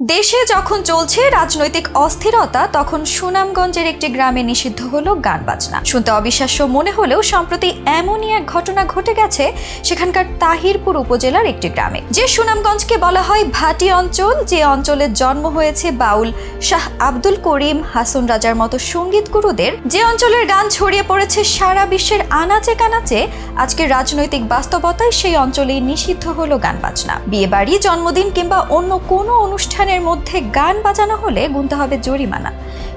দেশে যখন চলছে রাজনৈতিক অস্থিরতা, তখন সুনামগঞ্জের একটি গ্রামে নিষিদ্ধ হলো গান বাজনা। শুনতে অবিশ্বাস্য মনে হলেও সম্প্রতি এমনই এক ঘটনা ঘটে গেছে সেখানকার তাহিরপুর উপজেলার একটি গ্রামে। যে সুনামগঞ্জকে বলা হয় ভাটি অঞ্চল, যে অঞ্চলে জন্ম হয়েছে বাউল শাহ আব্দুল করিম হাসুন রাজার মতো সংগীত গুরুদের, যে অঞ্চলের গান ছড়িয়ে পড়েছে সারা বিশ্বের আনাচে কানাচে, আজকে রাজনৈতিক বাস্তবতায় সেই অঞ্চলেই নিষিদ্ধ হলো গান বাজনা। বিয়ে বাড়ি জন্মদিন কিংবা অন্য কোনো অনুষ্ঠানের মধ্যে গান বাজানো হলে গুনতে হবে জরিমানা।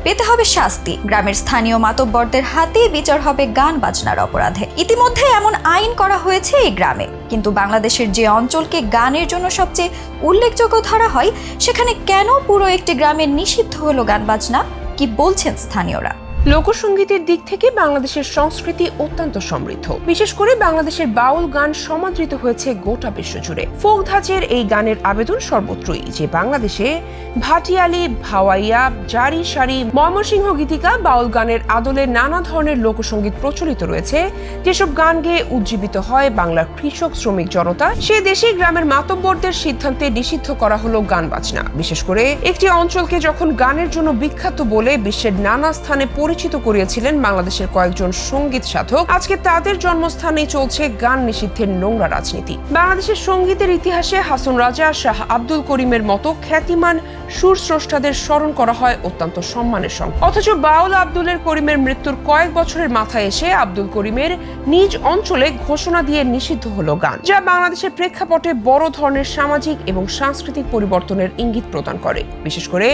পেতে হবে শাস্তি। গ্রামের স্থানীয় মাতব্বরদের হাতে বিচার হবে গান বাজনার অপরাধে। ইতিমধ্যে এমন আইন করা হয়েছে এই গ্রামে। কিন্তু বাংলাদেশের যে অঞ্চলকে গানের জন্য সবচেয়ে উল্লেখযোগ্য ধরা হয়, সেখানে কেন পুরো একটি গ্রামে নিষিদ্ধ হলো গান বাজনা? কি বলছেন স্থানীয়রা? লোকসঙ্গীতের দিক থেকে বাংলাদেশের সংস্কৃতি অত্যন্ত সমৃদ্ধ। বিশেষ করে বাংলাদেশের বাউল গান সমাদৃত হয়েছে গোটা বিশ্ব জুড়ে। ফোক ধাঁচের এই গানের আবেদন সর্বত্রই যে বাংলাদেশে ভাটিয়ালি, ভাওয়াইয়া জারি সারি ময়মনসিংহ গীতিকা বাউল গানের আদলে নানা ধরনের লোকসঙ্গীত প্রচলিত রয়েছে। যেসব গান গেয়ে উজ্জীবিত হয় বাংলার কৃষক, শ্রমিক জনতা, সে দেশে গ্রামের মাতব্বরদের সিদ্ধান্তে নিষিদ্ধ করা হলো গান বাজনা। বিশেষ করে একটি অঞ্চলকে যখন গানের জন্য বিখ্যাত বলে বিশ্বের নানা স্থানে পরিচিত করিয়েছিলেন বাংলাদেশের কয়েকজন সংগীত সাধক। আজকে তাদের জন্মস্থানে চলছে গান নিষিদ্ধের নোংরা রাজনীতি। বাংলাদেশের সঙ্গীতের ইতিহাসে হাসন রাজা শাহ আব্দুল করিমের মতো খ্যাতিমান সুর স্রষ্টাদের স্মরণ করা হয় অত্যন্ত সম্মানের সঙ্গে। অথচ বাউল আব্দুলের করিমের মৃত্যুর কয়েক বছরের মাথায় এসে আব্দুল করিমের নিজ অঞ্চলে ঘোষণা দিয়ে নিষিদ্ধ হলো গান, যা বাংলাদেশের প্রেক্ষাপটে বড় ধরনের সামাজিক এবং সাংস্কৃতিক পরিবর্তনের ইঙ্গিত প্রদান করে। বিশেষ করে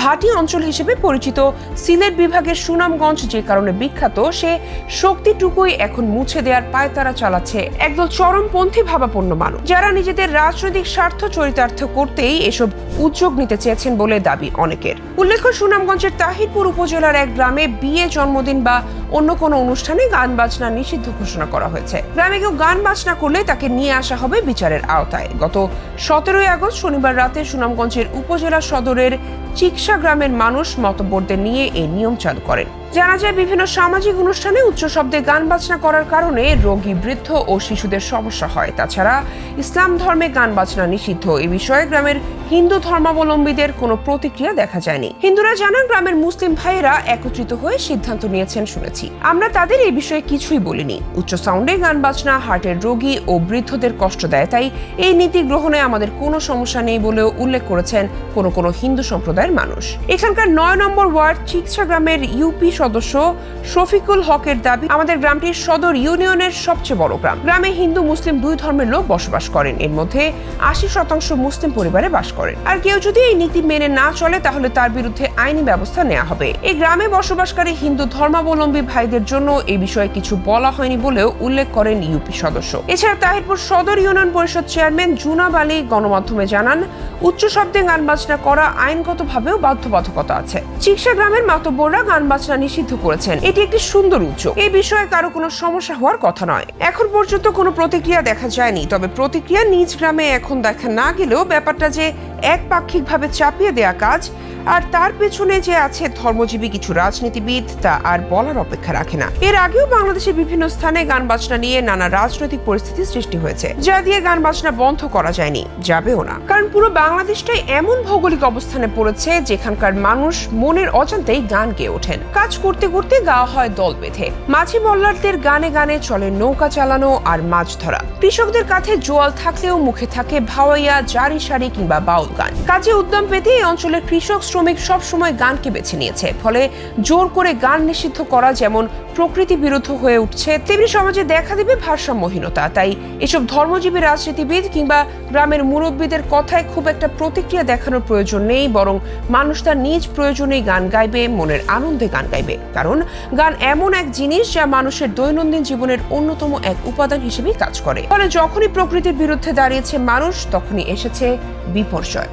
ভাটি অঞ্চল হিসেবে পরিচিত সিলেট বিভাগের সুনামগঞ্জ যে কারণে বিখ্যাত, সে শক্তিটুকুই এখন মুছে দেওয়ার পায়তারা চালাচ্ছে একদল চরমপন্থী ভাবাপন্ন মানুষ, যারা নিজেদের রাজনৈতিক স্বার্থ চরিতার্থ করতেই এসব উদ্যোগ নিতে চেয়েছেন বলে দাবি অনেকের। উল্লেখ্য, সুনামগঞ্জের তাহিরপুর উপজেলার এক গ্রামে বিয়ে, জন্মদিন বা অন্য কোনো অনুষ্ঠানে গান বাজনা নিষিদ্ধ ঘোষণা করা হয়েছে। গ্রামে কেউ গান বাজনা করলে তাকে নিয়ে আসা হবে বিচারের আওতায়। গত সতেরোই আগস্ট শনিবার রাতে সুনামগঞ্জের উপজেলা সদরের চিকসা গ্রামের মানুষ মতব্বরদের নিয়ে এই নিয়ম চালু করেন। জানা যায়, বিভিন্ন সামাজিক অনুষ্ঠানে উচ্চ শব্দে গান বাজনা করার কারণে রোগী, বৃদ্ধ ও শিশুদের সমস্যা হয়। তাছাড়া ইসলাম ধর্মে গান বাজনা নিষিদ্ধ। এ বিষয়ে গ্রামের হিন্দু ধর্মাবলম্বীদের কোনো প্রতিক্রিয়া দেখা যায়নি। হিন্দুরা জানান, গ্রামের মুসলিম ভাইয়েরা একত্রিত হয়ে সিদ্ধান্ত নিয়েছেন শুনেছি। আমরা তাদের এই বিষয়ে কিছুই বলিনি। উচ্চ সাউন্ডে গান বাজনা, হার্টের রোগী ও বৃদ্ধদের কষ্ট দেয়, তাই এই নীতি গ্রহণে আমাদের কোনো সমস্যা নেই বলেও উল্লেখ করেছেন কোনো কোনো হিন্দু সম্প্রদায়ের মানুষ। এখানকার নয় নম্বর ওয়ার্ড চিকসা গ্রামের ইউপি সদস্য শফিকুল হকের দাবি, আমাদের গ্রামটি সদর ইউনিয়নের সবচেয়ে বড় গ্রাম। গ্রামে হিন্দু, মুসলিম দুই ধর্মের লোক বসবাস করেন। এর মধ্যে আশি শতাংশ মুসলিম পরিবারে বাস করেন আর কেউ যদি এই নীতি মেনে না চলে, তাহলে তার বিরুদ্ধে আইনি ব্যবস্থা নেওয়া হবে। এই গ্রামে বসবাসকারী হিন্দু ধর্মাবলম্বী ভাইদের জন্য এই বিষয়ে কিছু বলা হয়নি বলেও উল্লেখ করেন ইউপি সদস্য। এছাড়া তাহিরপুর সদর ইউনিয়ন পরিষদ চেয়ারম্যান জুনাব আলী গণমাধ্যমে জানান, উচ্চ শব্দে গান বাজনা করা আইনগতভাবেও বাধ্যবাধকতা আছে। চিকসা গ্রামের মাতব্বররা গান বাজনা নিষিদ্ধ করেছেন। এটি একটি সুন্দর উদ্যোগ। এই বিষয়ে কারও কোনো সমস্যা হওয়ার কথা নয়। এখন পর্যন্ত কোনো প্রতিক্রিয়া দেখা যায়নি, তবে প্রতিক্রিয়া নিজ গ্রামে এখন দেখা না গেলেও ব্যাপারটা যে একপাক্ষিকভাবে চাপিয়ে দেয়া কাজ আর তার পেছনে যে আছে ধর্মজীবী কিছু রাজনীতিবিদ, তা আর বলার অপেক্ষা রাখে না। এর আগেও বাংলাদেশের বিভিন্ন স্থানে গান বাজনা নিয়ে নানা রাজনৈতিক পরিস্থিতি সৃষ্টি হয়েছে, যা দিয়ে গান বাজনা বন্ধ করা যায়নি, যাবেও না। কারণ পুরো বাংলাদেশটাই এমন ভৌগোলিক অবস্থানে পড়েছে, যেখানকার মানুষ মনের অজান্তেই গান গেয়ে ওঠেন। কাজ করতে করতে গাওয়া হয় দল বেঁধে। মাঝি মল্লারদের গানে গানে চলে নৌকা চালানো আর মাছ ধরা। কৃষকদের কাছে জোয়াল থাকলেও মুখে থাকে ভাওয়াইয়া, জারি সারি কিংবা বাউল গান। কাজে উদ্যম পেতে এই অঞ্চলের কৃষক শ্রমিক সব সময় গানকে বেছে নিয়েছে। ফলে জোর করে গান নিষিদ্ধ করা যেমন প্রকৃতি বিরুদ্ধ হয়ে উঠছে, তেমনি সমাজে দেখা দেবে ভারসাম্যহীনতা। তাই এসব ধর্মজীবী রাজনীতিবিদ কিংবা গ্রামের মুরব্বীদের কথায় খুব একটা প্রতিক্রিয়া দেখানোর প্রয়োজন নেই, বরং মানুষ তার নিজ প্রয়োজনেই গান গাইবে, মনের আনন্দে গান গাইবে। কারণ গান এমন এক জিনিস যা মানুষের দৈনন্দিন জীবনের অন্যতম এক উপাদান হিসেবেই কাজ করে। ফলে যখনই প্রকৃতির বিরুদ্ধে দাঁড়িয়েছে মানুষ, তখনই এসেছে বিপর্যয়।